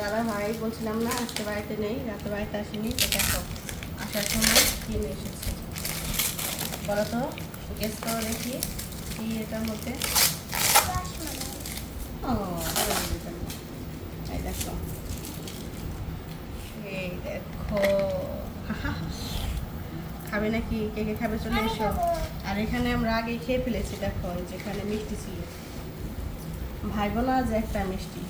দাদা ভাই বলছিলাম না আজকে বাড়িতে নেই রাতে বাড়িতে আসেনি তো দেখো আসার সময় কিনে এসেছে। বলো তো গেস করো দেখি কি এটার মধ্যে? ও দেখো। এই দেখো। খাবে নাকি? কে কে খাবে চলে এসো। আর এখানে আমরা আগে খেয়ে ফেলেছি দেখো যেখানে মিষ্টি ছিল। ভাই বোনা যে একটা মিষ্টি।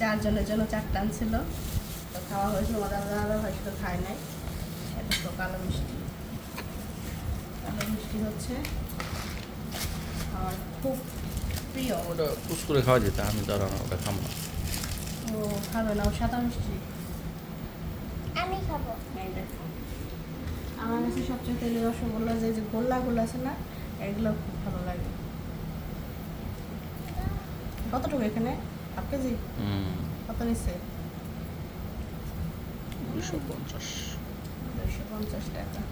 চারজনের জন্য চারটা ছিল। তো খাওয়া হয়েছিল আমাদের দাদা ভাই শুধু খায় নাই। এটা তো কালো মিষ্টি। কালো মিষ্টি হচ্ছে আর খুব প্রিয়। ওটা খাওয়া যেত আমি তো আর ওটা খাব না। ও খাবে না ও সাদা মিষ্টি। আমি খাব। আমার কাছে সবচেয়ে রসগোল্লা যে যে গোল্লাগুলো আছে না এগুলো খুব ভালো লাগে। কতটুকু এখানে? হাফ কেজি হুম। কত নিচ্ছে? দুশো পঞ্চাশ। পঞ্চাশ টাকা।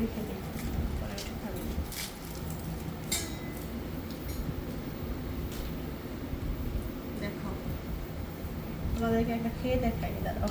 রেখে দিই দেখো তোমাদেরকে একটা খেয়ে দেখাই দাঁড়াও।